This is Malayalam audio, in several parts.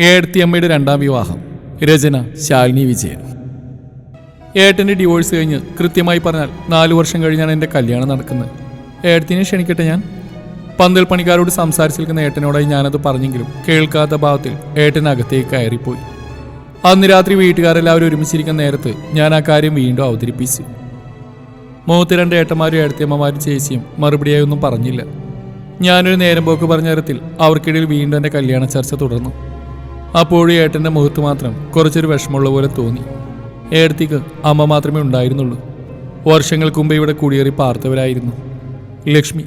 ഏടത്തിയമ്മയുടെ രണ്ടാം വിവാഹം. രചന ശാലിനി വിജയൻ. ഏട്ടന്റെ ഡിവോഴ്സ് കഴിഞ്ഞ് കൃത്യമായി പറഞ്ഞാൽ നാല് വർഷം കഴിഞ്ഞാണ് എന്റെ കല്യാണം നടക്കുന്നത്. ഏട്ടത്തിനെ ക്ഷണിക്കട്ടെ ഞാൻ? പന്തൽ പണിക്കാരോട് സംസാരിച്ചു നിൽക്കുന്ന ഏട്ടനോടായി ഞാനത് പറഞ്ഞെങ്കിലും കേൾക്കാത്ത ഭാവത്തിൽ ഏട്ടൻ അകത്തേക്ക് കയറിപ്പോയി. അന്ന് രാത്രി വീട്ടുകാരെല്ലാവരും ഒരുമിച്ചിരിക്കുന്ന നേരത്ത് ഞാൻ ആ കാര്യം വീണ്ടും അവതരിപ്പിച്ചു. മൂത്ത് രണ്ട് ഏട്ടന്മാരും ഏടത്തിയമ്മമാരും ചേച്ചിയും മറുപടിയായി ഒന്നും പറഞ്ഞില്ല. ഞാനൊരു നേരം പോക്ക് പറഞ്ഞ തരത്തിൽ അവർക്കിടയിൽ വീണ്ടും എന്റെ കല്യാണ ചർച്ച തുടർന്നു. അപ്പോഴും ഏട്ടന്റെ മുഖത്ത് മാത്രം കുറച്ചൊരു വിഷമമുള്ള പോലെ തോന്നി. ഏടത്തിക്ക് അമ്മ മാത്രമേ ഉണ്ടായിരുന്നുള്ളൂ. വർഷങ്ങൾക്ക് മുമ്പ് ഇവിടെ കുടിയേറി പാർത്തവരായിരുന്നു. ലക്ഷ്മി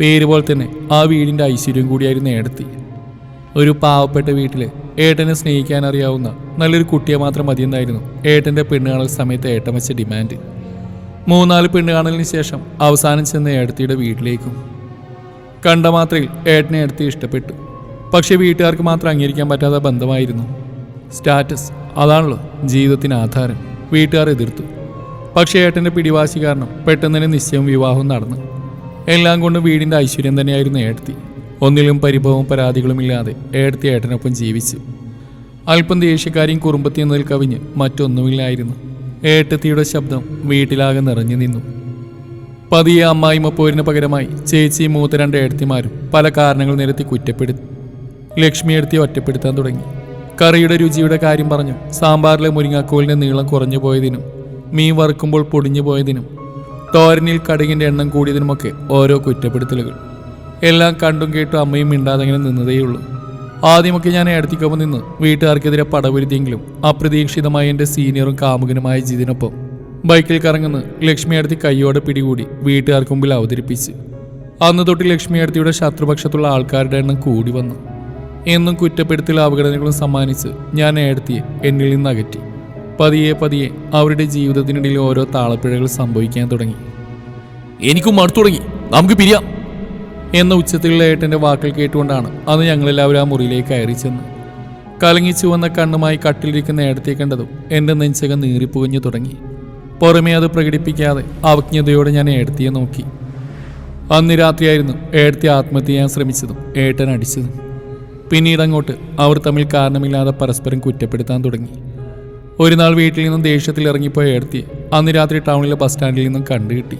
പേര് പോലെ തന്നെ ആ വീടിന്റെ ഐശ്വര്യം കൂടിയായിരുന്നു ഏടത്തി. ഒരു പാവപ്പെട്ട വീട്ടിൽ ഏട്ടനെ സ്നേഹിക്കാൻ അറിയാവുന്ന നല്ലൊരു കുട്ടിയെ മാത്രം മതിയെന്നായിരുന്നു ഏട്ടന്റെ പെണ്ണുകാണൽ സമയത്ത് ഏട്ടൻ വെച്ച ഡിമാൻഡ്. മൂന്നാൽ പെണ്ണുകാണലിന് ശേഷം അവസാനം ചെന്ന ഏടത്തിയുടെ വീട്ടിലേക്കും. കണ്ട മാത്രയിൽ ഏട്ടനെ ഏടത്തി ഇഷ്ടപ്പെട്ടു. പക്ഷേ വീട്ടുകാർക്ക് മാത്രം അംഗീകരിക്കാൻ പറ്റാത്ത ബന്ധമായിരുന്നു. സ്റ്റാറ്റസ് അതാണല്ലോ ജീവിതത്തിന് ആധാരം വീട്ടുകാർ എതിർത്തു. പക്ഷേ ഏട്ടന്റെ പിടിവാശി കാരണം പെട്ടെന്ന് തന്നെ നിശ്ചയം വിവാഹം നടന്നു. എല്ലാം കൊണ്ടും വീടിന്റെ ഐശ്വര്യം തന്നെയായിരുന്നു ഏടത്തി ഒന്നിലും പരിഭവവും പരാതികളും ഇല്ലാതെ ഏടത്തി ഏട്ടനൊപ്പം ജീവിച്ചു. അല്പം ദേഷ്യക്കാരിയും കുറുമ്പത്തി എന്നതിൽ കവിഞ്ഞ് മറ്റൊന്നുമില്ലായിരുന്നു. ഏട്ടത്തിയുടെ ശബ്ദം വീട്ടിലാകെ നിറഞ്ഞു നിന്നു. പതിയെ അമ്മായിമ്മ പോരിന് പകരമായി ചേച്ചി മൂത്ത രണ്ട് ഏടത്തിമാരും പല കാരണങ്ങൾ നിരത്തി കുറ്റപ്പെടുത്തി. ലക്ഷ്മി എടുത്തി ഒറ്റപ്പെടുത്താൻ തുടങ്ങി. കറിയുടെ രുചിയുടെ കാര്യം പറഞ്ഞു സാമ്പാറിലെ മുരിങ്ങാക്കോലിന്റെ നീളം കുറഞ്ഞു പോയതിനും മീൻ വറുക്കുമ്പോൾ പൊടിഞ്ഞു പോയതിനും തോരനിൽ കടുകിന്റെ എണ്ണം കൂടിയതിനുമൊക്കെ ഓരോ കുറ്റപ്പെടുത്തലുകൾ. എല്ലാം കണ്ടും കേട്ടും അമ്മയും മിണ്ടാതെങ്ങനെ നിന്നതേയുള്ളൂ. ആദ്യമൊക്കെ ഞാൻ ഏടത്തിക്കൊപ്പം നിന്ന് വീട്ടുകാർക്കെതിരെ പടവരുത്തിയെങ്കിലും അപ്രതീക്ഷിതമായി എന്റെ സീനിയറും കാമുകനുമായ ജിതിനൊപ്പം ബൈക്കിൽ കറങ്ങുന്ന ലക്ഷ്മി അടുത്തി കൈയോടെ പിടികൂടി വീട്ടുകാർക്ക് മുമ്പിൽ അവതരിപ്പിച്ച്. അന്ന് തൊട്ട് ലക്ഷ്മി അടുത്തിയുടെ ശത്രുപക്ഷത്തുള്ള ആൾക്കാരുടെ എണ്ണം കൂടി വന്നു. എന്നും കുറ്റപ്പെടുത്തൽ അവഗണനകളും സമ്മാനിച്ച് ഞാൻ ഏടത്തിയെ എന്നിൽ നിന്ന് അകറ്റി. പതിയെ പതിയെ അവരുടെ ജീവിതത്തിനിടയിൽ ഓരോ താളപ്പിഴകൾ സംഭവിക്കാൻ തുടങ്ങി. എനിക്കും മടുത്തു തുടങ്ങി. നമുക്ക് പിരിയാം. എന്ന ഉച്ചത്തിലുള്ള ഏട്ടന്റെ വാക്കുകൾ കേട്ടുകൊണ്ടാണ് അന്ന് ഞങ്ങളെല്ലാവരും ആ മുറിയിലേക്ക് കയറി ചെന്ന്. കലങ്ങിച്ചു വന്ന കണ്ണുമായി കട്ടിലിരിക്കുന്ന ഏടത്തെ കണ്ടതും എന്റെ നെഞ്ചകം നീറിപ്പുകഞ്ഞു തുടങ്ങി. പുറമേ അത് പ്രകടിപ്പിക്കാതെ അവജ്ഞതയോടെ ഞാൻ ഏടത്തിയെ നോക്കി. അന്ന് രാത്രിയായിരുന്നു ഏടത്തി ആത്മഹത്യ ചെയ്യാൻ ശ്രമിച്ചതും ഏട്ടൻ അടിച്ചതും. പിന്നീട് അങ്ങോട്ട് അവർ തമ്മിൽ കാരണമില്ലാതെ പരസ്പരം കുറ്റപ്പെടുത്താൻ തുടങ്ങി. ഒരു നാൾ വീട്ടിൽ നിന്നും ദേഷ്യത്തിൽ ഇറങ്ങിപ്പോയ ഏടത്തിയെ അന്ന് രാത്രി ടൗണിലെ ബസ് സ്റ്റാൻഡിൽ നിന്നും കണ്ടുകിട്ടി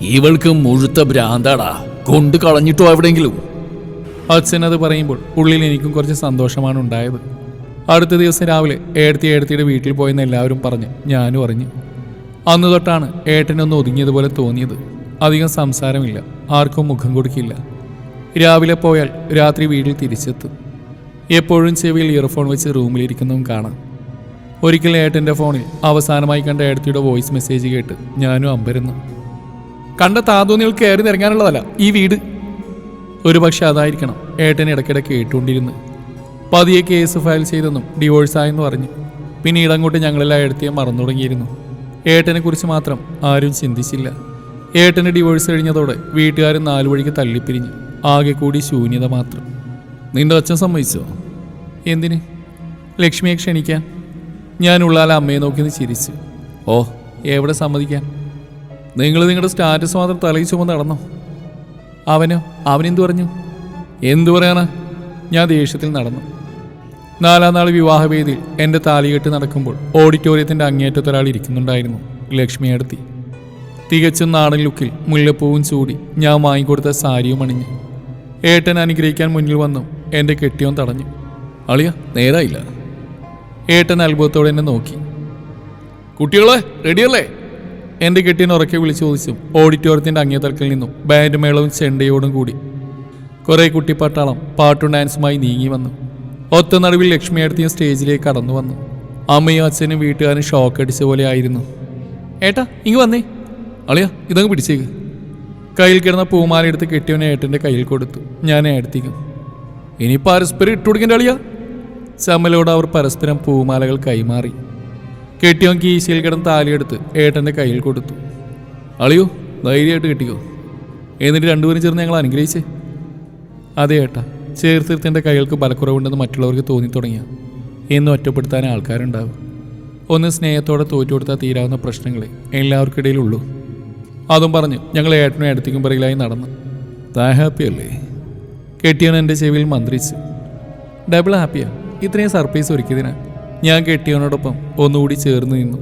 ഇവൾക്ക് മുഴുത്ത ഭ്രാന്താടാ. കൊണ്ട് കളഞ്ഞിട്ടോ എവിടെയെങ്കിലും? അച്ഛൻ അത് പറയുമ്പോൾ ഉള്ളിൽ എനിക്കും കുറച്ച് സന്തോഷമാണ് ഉണ്ടായത്. അടുത്ത ദിവസം രാവിലെ ഏടത്തി ഏടത്തിയുടെ വീട്ടിൽ പോയെന്ന് എല്ലാവരും പറഞ്ഞ് ഞാനും അറിഞ്ഞു. അന്ന് തൊട്ടാണ് ഏട്ടനൊന്ന് ഒതുങ്ങിയതുപോലെ തോന്നിയത്. അധികം സംസാരമില്ല. ആർക്കും മുഖം കൊടുക്കില്ല. രാവിലെ പോയാൽ രാത്രി വീട്ടിൽ തിരിച്ചെത്തും. എപ്പോഴും ചെവിയിൽ ഇയർഫോൺ വെച്ച് റൂമിലിരിക്കുന്നതും കാണാം. ഒരിക്കൽ ഏട്ടന്റെ ഫോണിൽ അവസാനമായി കണ്ട ഏട്ടത്തിയുടെ വോയിസ് മെസ്സേജ് കേട്ട് ഞാനും അമ്പരുന്നു. കണ്ട താതോന്നികൾ കയറി നിറങ്ങാനുള്ളതല്ല. ഈ വീട്. ഒരു പക്ഷെ അതായിരിക്കണം ഏട്ടൻ ഇടയ്ക്കിടെ കേട്ടുകൊണ്ടിരുന്ന് പതിയെ കേസ് ഫയൽ ചെയ്തെന്നും ഡിവോഴ്സായെന്ന് പറഞ്ഞു പിന്നെ ഇടങ്ങോട്ട് ഞങ്ങളെല്ലാം എടുത്തിയെ മറന്നു തുടങ്ങിയിരുന്നു. ഏട്ടനെ കുറിച്ച് മാത്രം ആരും ചിന്തിച്ചില്ല. ഏട്ടന് ഡിവോഴ്സ് കഴിഞ്ഞതോടെ വീട്ടുകാരും നാലു വഴിക്ക് തള്ളിപ്പിരിഞ്ഞു. ആകെ കൂടി ശൂന്യത മാത്രം. നിന്റെ അച്ഛൻ സമ്മതിച്ചോ? എന്തിന്? ലക്ഷ്മിയെ ക്ഷണിക്കാൻ. ഞാൻ ഉള്ളാലെ അമ്മയെ നോക്കി ചിരിച്ചു. ഓ എവിടെ സമ്മതിക്കാൻ? നിങ്ങൾ നിങ്ങളുടെ സ്റ്റാറ്റസ് മാത്രം തലയിൽ ചുമന്ന് നടന്നോ? അവനോ? അവനെന്തു പറഞ്ഞു? എന്തു പറയാനാ? ഞാൻ ദേഷ്യത്തിൽ നടന്നു. നാലാം നാൾ വിവാഹവേദിയിൽ എന്റെ താലികെട്ട് നടക്കുമ്പോൾ ഓഡിറ്റോറിയത്തിന്റെ അങ്ങേറ്റത്ത് ഒരാൾ ഇരിക്കുന്നുണ്ടായിരുന്നു ലക്ഷ്മി അടുത്തി. തികച്ചും നാടൻ ലുക്കിൽ മുല്ലപ്പൂവും ചൂടി ഞാൻ വാങ്ങിക്കൊടുത്ത സാരിയും അണിഞ്ഞ്. ഏട്ടൻ അനുഗ്രഹിക്കാൻ മുന്നിൽ വന്നു. എന്റെ കെട്ടിയോൻ തടഞ്ഞു. അളിയ നേരായില്ല. ഏട്ടൻ അത്ഭുതത്തോടെ എന്നെ നോക്കി. കുട്ടികളെ റെഡിയല്ലേ? എന്റെ കെട്ടിയൻ ഉറക്കെ വിളിച്ചു ചോദിച്ചു. ഓഡിറ്റോറിയത്തിന്റെ അങ്ങേതലക്കിൽ നിന്നും ബാൻഡ് മേളവും ചെണ്ടയോടും കൂടി. കുറേ കുട്ടിപ്പട്ടാളം പാട്ടും ഡാൻസുമായി നീങ്ങി വന്നു. ഒത്ത നടുവിൽ ലക്ഷ്മി അടുത്തിയും സ്റ്റേജിലേക്ക് കടന്നു വന്നു. അമ്മയും അച്ഛനും വീട്ടുകാരും ഷോക്ക് അടിച്ച പോലെ ആയിരുന്നു. ഏട്ടാ ഇങ്ങ് വന്നേ. അളിയ ഇതങ്ങ് പിടിച്ചേക്ക്. കയ്യിൽ കിടന്ന പൂമാല എടുത്ത് കെട്ടിയവനെ ഏട്ടന്റെ കയ്യിൽ കൊടുത്തു. ഞാൻ ഏടത്തിക്കും. ഇനി പരസ്പരം ഇട്ടുകൊടുക്കേണ്ട അളിയാ ചമ്മലോട് അവർ പരസ്പരം പൂമാലകൾ കൈമാറി. കെട്ടിയവൻ കീശയിൽ കിടന്ന് താലിയെടുത്ത് ഏട്ടന്റെ കയ്യിൽ കൊടുത്തു. അളിയോ ധൈര്യമായിട്ട് കെട്ടിക്കോ. എന്നിട്ട് രണ്ടുപേരും ചേർന്ന് ഞങ്ങൾ അനുഗ്രഹിച്ചേ. അതെ ഏട്ടാ ചേർത്തിരുത്തേണ്ട കൈകൾക്ക് ബലക്കുറവുണ്ടെന്ന് മറ്റുള്ളവർക്ക് തോന്നി തുടങ്ങിയ എന്നും ഒറ്റപ്പെടുത്താൻ ആൾക്കാരുണ്ടാവും. ഒന്ന് സ്നേഹത്തോടെ തോറ്റു കൊടുത്താൽ തീരാവുന്ന പ്രശ്നങ്ങളെ എല്ലാവർക്കിടയിലുള്ളൂ. അതും പറഞ്ഞു ഞങ്ങൾ ഏട്ടനും ഏട്ടത്തിക്കും പിറകിലായി നടന്നു. താ ഹാപ്പിയല്ലേ കെട്ടിയവൻ എന്റെ ചെവിയിൽ മന്ത്രിച്ചു. ഡബിൾ ഹാപ്പിയാണ് ഇത്രയും സർപ്രൈസ് ഒരുക്കിയതിന്. ഞാൻ കെട്ടിയവനോടൊപ്പം ഒന്നുകൂടി ചേർന്ന് നിന്നു.